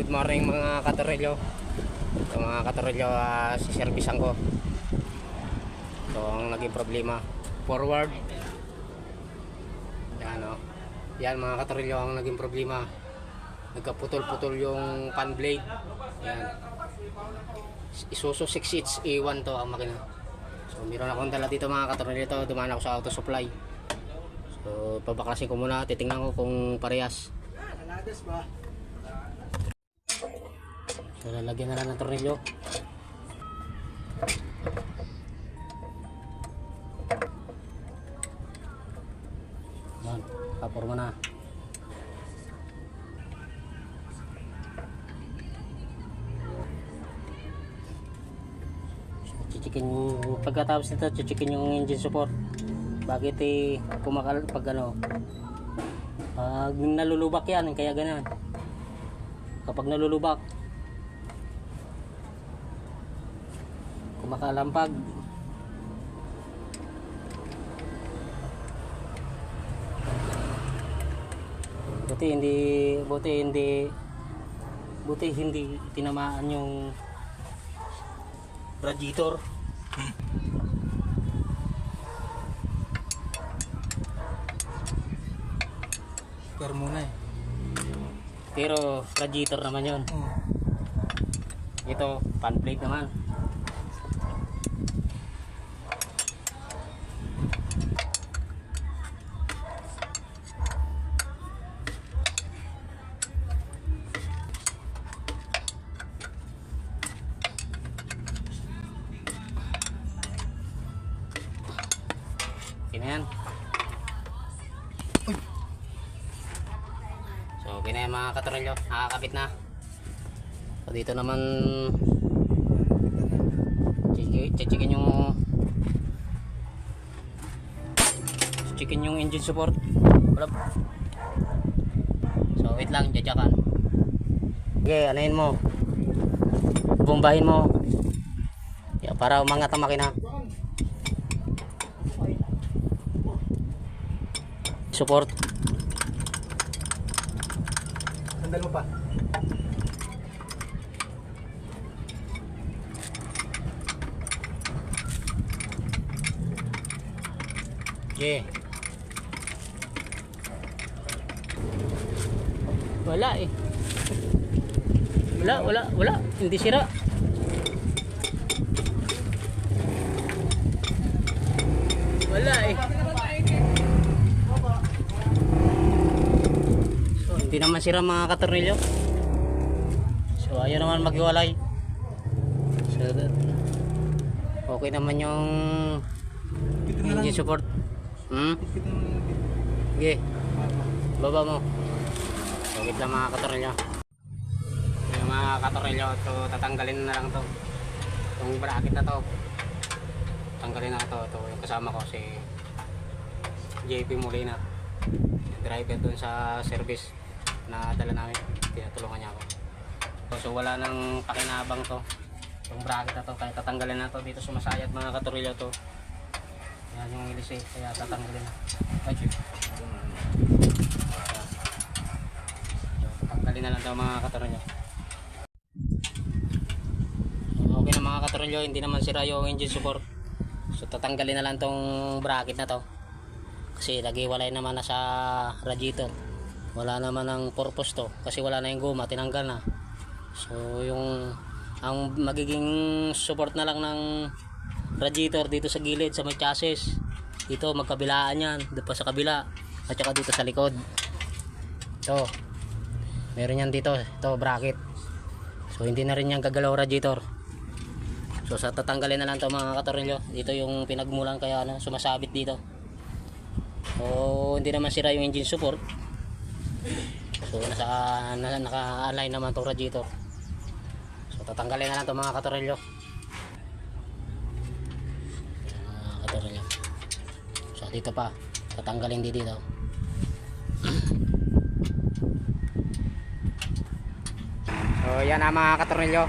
Good morning mga katorelyo. Ito mga katorelyo, uh, siservisan ko. Ito ang naging problema. Forward. Yan o. Yan mga katorelyo ang naging problema. Nagkaputol-putol yung fan blade. Yan. Isuso 6 inch A1 to ang makina. So meron akong dala dito mga katorelyo to. Dumaan ako sa auto supply. So pabaklasin ko muna. Titingnan ko kung parehas. Aladas ba? So, lalagyan na lang ng tornilyo. Yan, kaporma na. Chichikin, pagkatapos nito, chichikin yung engine support. Bakit eh, kumakal, pag ano, pag nalulubak yan, kaya ganun. Kapag nalulubak, kumakalampag buti hindi buti hindi buti hindi tinamaan yung radiator Pero muna eh. pero radiator naman yon Oh. ito fan plate naman okay na yan mga katrolyo. Nakakabit na. So, dito naman chichikin yung chichikin yung engine support. So, wait lang. Jadyakan. Okay, anayin mo. Bombahin mo. Yeah, para umangat ang makina. Support. Sandal mo pa. Yeah. Wala eh. Wala, wala, wala. Hindi sira. Wala eh. So, hindi naman sira mga katornilyo. So, ayaw naman maghiwalay. So, okay naman yung engine support. Hmm? Sige. Baba mo. Sagit lang mga katornilyo. Yung mga katornilyo, to tatanggalin na lang to. Itong bracket na to. Tanggalin na to. Ito yung kasama ko si JP Molina. Driver dun sa service na dala namin. Tinatulungan niya ako. So, so wala nang pakinabang to. Yung bracket na to, kaya tatanggalin na to. Dito sumasayat mga katornilyo to. Yan yung ilis eh, kaya tatanggalin na. Ay, chip. Tanggalin na lang daw mga katornilyo. Okay na mga katornilyo, hindi naman sira yung engine support. So tatanggalin na lang tong bracket na to. Kasi nagiwalay naman na sa radiator. Wala naman ang purpose to kasi wala na yung guma, tinanggal na. So yung ang magiging support na lang ng radiator dito sa gilid sa may chassis. Dito magkabilaan yan, doon sa kabila at saka dito sa likod. Ito. Meron yan dito, ito bracket. So hindi na rin yan gagalaw radiator. So sa tatanggalin na lang to mga katornilyo. Dito yung pinagmulan kaya ano, sumasabit dito. So hindi naman sira yung engine support. So nasa na, naka-align naman tong radiator. So tatanggalin na lang to mga katornilyo. Mga katornilyo. So dito pa, tatanggalin din dito. So yan na mga katornilyo.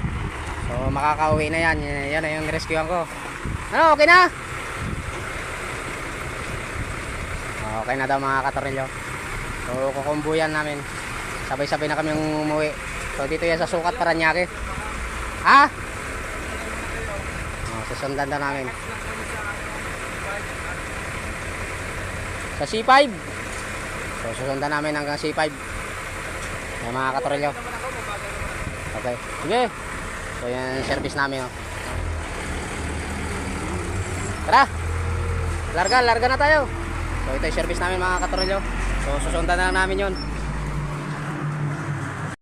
So makakauwi na yan. Yan, na yung rescuean ko. Ano, okay na? Okay na daw mga katornilyo. So kukumbuyan namin. Sabay-sabay na kami umuwi. So dito yan sa Sukat Paranaque. Ha? Oh, susundan na namin. Sa C5. So susundan namin hanggang C5. Yung mga katrolyo. Okay. Sige. So yan service namin. Oh. Tara. Larga, larga na tayo. So ito yung service namin mga katrolyo. So susundan na namin yun.